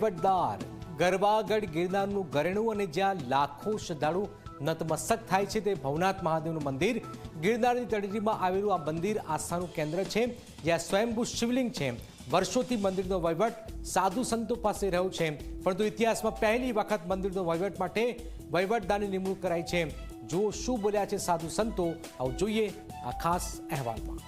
વહીવટદાર ગરબાગઢ ગિરનારનું ઘરેણું અને જ્યાં લાખો શ્રદ્ધાળુ નતમસ્તક થાય છે તે ભવનાથ મહાદેવનું મંદિર. ગિરનારની તળેટીમાં આવેલું આ મંદિર આસ્થાનું કેન્દ્ર છે, જ્યાં સ્વયંભૂ શિવલિંગ છે. વર્ષોથી મંદિરનો વહીવટ સાધુ સંતો પાસે રહ્યો છે, પરંતુ ઇતિહાસમાં પહેલી વખત મંદિરનો વહીવટ માટે વહીવટદારની નિમણૂક કરાઈ છે. જો શું બોલ્યા છે સાધુ સંતો. આવું જોઈએ આ ખાસ અહેવાલમાં.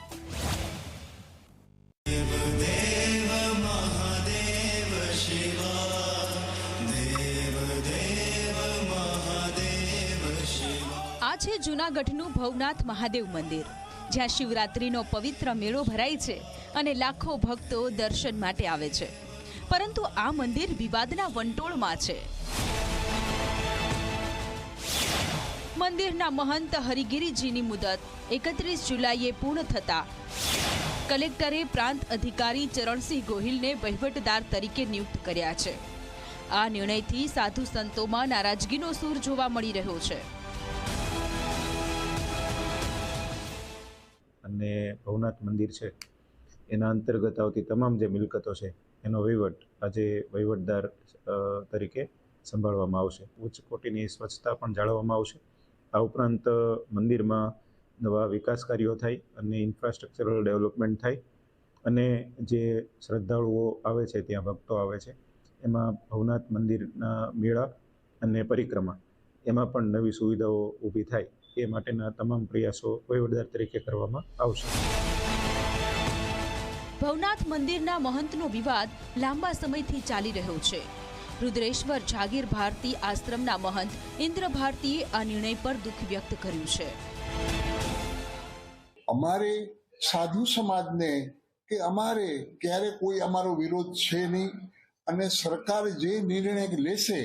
છે જૂનાગઢનું ભવનાથ મહાદેવ મંદિર, જ્યાં શિવરાત્રિનો પવિત્ર મેળો ભરાય છે અને લાખો ભક્તો દર્શન માટે આવે છે. પરંતુ આ મંદિર વિવાદના વંટોળમાં છે. મંદિરના મહંત હરિગીરીજીની મુદત એકત્રીસ જુલાઈએ પૂર્ણ થતા કલેક્ટરે પ્રાંત અધિકારી ચરણસિંહ ગોહિલને વહીવટદાર તરીકે નિયુક્ત કર્યા છે. આ નિર્ણયથી સાધુ સંતોમાં નારાજગીનો સૂર જોવા મળી રહ્યો છે. અને ભવનાથ મંદિર છે, એના અંતર્ગત આવતી તમામ જે મિલકતો છે, એનો વહીવટ આજે વહીવટદાર તરીકે સંભાળવામાં આવશે. ઉચ્ચ કોટીની સ્વચ્છતા પણ જાળવવામાં આવશે. આ ઉપરાંત મંદિરમાં નવા વિકાસ કાર્યો થાય અને ઇન્ફ્રાસ્ટ્રક્ચરલ ડેવલપમેન્ટ થાય અને જે શ્રદ્ધાળુઓ આવે છે, ત્યાં ભક્તો આવે છે, એમાં ભવનાથ મંદિરના મેળા અને પરિક્રમા, એમાં પણ નવી સુવિધાઓ ઊભી થાય. એ માટેના તમામ પ્રયાસો વહીવટદાર તરીકે કરવામાં આવશે. ભવનાથ મંદિરના મહંતનો વિવાદ લાંબા સમયથી ચાલી રહ્યો છે. રુદ્રેશ્વર જાગીર ભારતી આશ્રમના મહંત ઇન્દ્ર ભારતીએ આ નિર્ણય પર દુઃખ વ્યક્ત કર્યું છે. અમારે સાધુ સમાજને કે અમારે ક્યારે કોઈ અમારો વિરોધ છે નહીં અને સરકાર જે નિર્ણય લેશે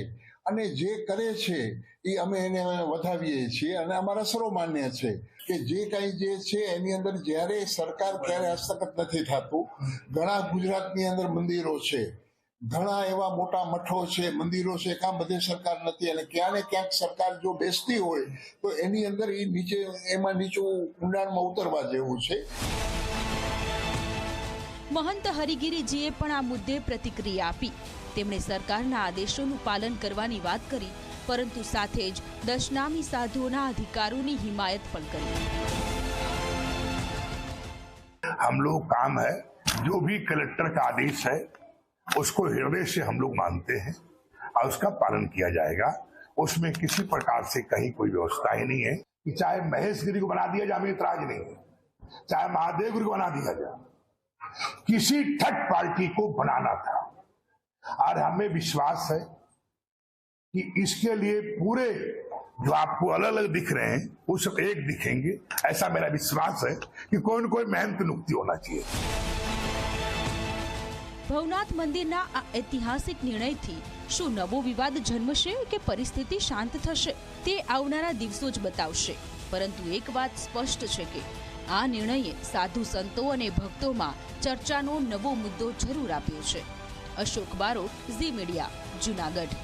અને જે કરે છે એ અમે એને વધાવીએ છીએ અને અમારા સર્વમાન્ય છે. કે જે કાંઈ જે છે, એની અંદર જ્યારે સરકાર ક્યારે હસ્તગત નથી થતું. ઘણા ગુજરાતની અંદર મંદિરો છે. ઘણા એવા મોટા મઠો છે, મંદિરો છે કાં બધે સરકાર નથી. અને ક્યાં ને ક્યાંક સરકાર જો બેસતી હોય, તો એની અંદર એ નીચે, એમાં નીચું ઊંડાણમાં ઉતરવા જેવું છે. મહંત હરિગીરીજીએ પણ આ મુદ્દે પ્રતિક્રિયા આપી. તેમણે સરકારના આદેશોનું પાલન કરવાની વાત કરી પરંતુ સાથે જ દશનામી સાધુઓના અધિકારોની હિમાયત પણ કરી हम लोग काम है जो भी कलेक्टर का आदेश है उसको हृदय से हम लोग मानते हैं और उसका पालन किया जाएगा उसमें किसी प्रकार से कहीं कोई व्यवस्था ही नहीं है कि चाहे महेश गिरी को बना दिया जाए हमें इतराज नहीं है चाहे महादेव गिरी को बना दिया जाए किसी ठट पार्टी को बनाना था और हमें विश्वास है कि इसके लिए पूरे जो आपको अलग अलग दिख रहे हैं वो सब एक दिखेंगे ऐसा मेरा विश्वास है कि कोई न कोई मेहनत नुक्ति होना चाहिए ભવનાથ મંદિરના આ ઐતિહાસિક નિર્ણયથી શું નવો વિવાદ જન્મશે કે પરિસ્થિતિ શાંત થશે તે આવનારા દિવસો જ બતાવશે પરંતુ એક વાત સ્પષ્ટ છે કે આ નિર્ણયે સાધુ સંતો અને ભક્તોમાં ચર્ચાનો નવો મુદ્દો જરૂર આપ્યો છે અશોક બારોટ ઝી મીડિયા જુનાગઢ.